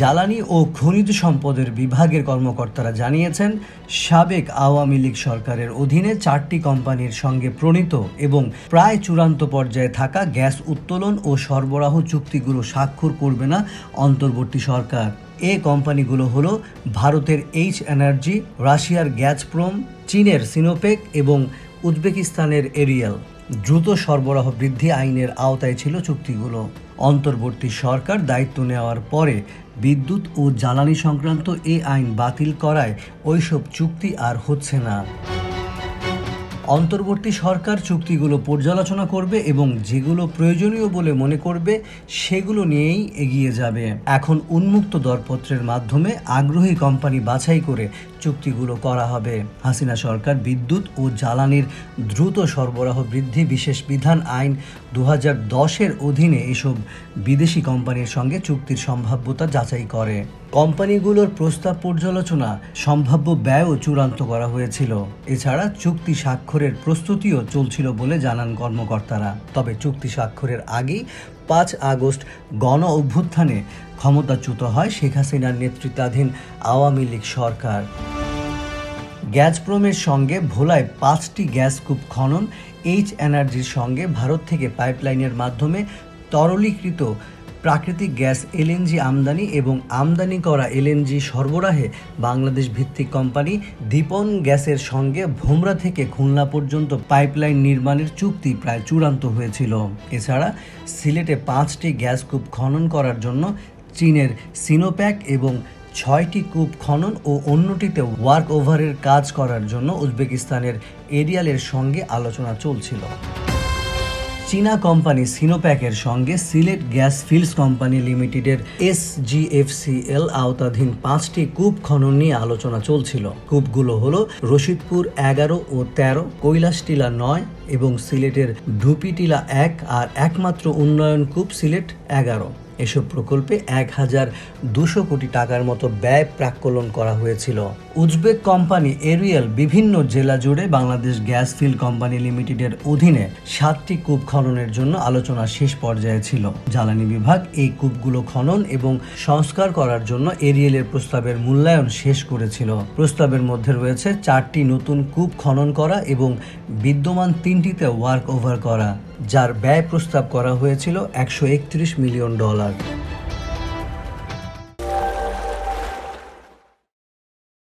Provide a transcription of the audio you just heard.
জ্বালানি ও খনিজ সম্পদের বিভাগের কর্মকর্তারা জানিয়েছেন, সাবেক আওয়ামী লীগ সরকারের অধীনে চারটি কোম্পানির সঙ্গে প্রণীত এবং প্রায় চূড়ান্ত পর্যায়ে থাকা গ্যাস উত্তোলন ও সরবরাহ চুক্তিগুলো স্বাক্ষর করবে না অন্তর্বর্তী সরকার। এ কোম্পানিগুলো হলো ভারতের এইচ এনার্জি, রাশিয়ার গ্যাসপ্রোম চীনের সিনোপেক এবং উজবেকিস্তানের এরিয়াল। দ্রুত সরবরাহ বৃদ্ধি আইনের আওতায় ছিল চুক্তিগুলো। অন্তর্বর্তী সরকার দায়িত্ব নেওয়ার পরে বিদ্যুৎ ও জ্বালানি সংক্রান্ত এ আইন বাতিল করায় ওইসব চুক্তি আর হচ্ছে না। অন্তর্বর্তী সরকার চুক্তিগুলো পর্যালোচনা করবে এবং যেগুলো প্রয়োজনীয় বলে মনে করবে, সেগুলো নিয়েই এগিয়ে যাবে। এখন উন্মুক্ত দরপত্রের মাধ্যমে আগ্রহী কোম্পানি বাছাই করে চুক্তিগুলো করা হবে। হাসিনা সরকার বিদ্যুৎ ও জ্বালানির দ্রুত সরবরাহ বৃদ্ধি বিশেষ বিধান আইন দু হাজার দশের অধীনে এসব বিদেশি কোম্পানির সঙ্গে চুক্তির সম্ভাব্যতা যাচাই করে। কোম্পানিগুলোর প্রস্তাব পর্যালোচনা, সম্ভাব্য ব্যয়ও চূড়ান্ত করা হয়েছিল। এছাড়া চুক্তি স্বাক্ষরের প্রস্তুতিও চলছিল বলে জানান কর্মকর্তারা। তবে চুক্তি স্বাক্ষরের আগেই পাঁচ আগস্ট গণ অভ্যুত্থানে ক্ষমতাচ্যুত হয় শেখ হাসিনার নেতৃত্বাধীন আওয়ামী লীগ সরকার। গ্যাসপ্রোমের সঙ্গে ভোলায় পাঁচটি গ্যাস কূপ খনন, এইচ এনার্জির সঙ্গে ভারত থেকে পাইপলাইনের মাধ্যমে তরলীকৃত প্রাকৃতিক গ্যাস, এলএনজি আমদানি এবং আমদানি করা এলএনজি সরবরাহে বাংলাদেশ ভিত্তিক কোম্পানি দীপন গ্যাসের সঙ্গে ভোমরা থেকে খুলনা পর্যন্ত পাইপলাইন নির্মাণের চুক্তি প্রায় চূড়ান্ত হয়েছিল। এছাড়া সিলেটে পাঁচটি গ্যাস কূপ খনন করার জন্য চীনের সিনোপ্যাক এবং ছয়টি কূপ খনন ও অন্যটিতে ওয়ার্ক ওভারের কাজ করার জন্য উজবেকিস্তানের এরিয়ালের সঙ্গে আলোচনা চলছিল। চীনা কোম্পানি সিনোপ্যাকের সঙ্গে সিলেট গ্যাস ফিল্ডস কোম্পানি লিমিটেডের এসজিএফসিএল আওতাধীন পাঁচটি কূপ খনন নিয়ে আলোচনা চলছিল। কূপগুলো হল রশিদপুর এগারো ও তেরো, কৈলাসটিলা নয় এবং সিলেটের ঢুপিটিলা এক আর একমাত্র উন্নয়ন কূপ সিলেট এগারো। এসব প্রকল্পে এক হাজার দুশো কোটি টাকার মতো ব্যয় প্রাক্কলন করা হয়েছিল। উজবেক কোম্পানি এরিয়াল বিভিন্ন জেলা জুড়ে বাংলাদেশ গ্যাস ফিল্ড কোম্পানি লিমিটেডের অধীনে সাতটি কূপ খননের জন্য আলোচনা শেষ পর্যায়ে ছিল। জ্বালানি বিভাগ এই কূপগুলো খনন এবং সংস্কার করার জন্য এরিয়েলের প্রস্তাবের মূল্যায়ন শেষ করেছিল। প্রস্তাবের মধ্যে রয়েছে চারটি নতুন কূপ খনন করা এবং বিদ্যমান তিনটিতে ওয়ার্ক ওভার করা। যার ব্যয় প্রস্তাব করা হয়েছিল একশো একত্রিশ মিলিয়ন ডলার।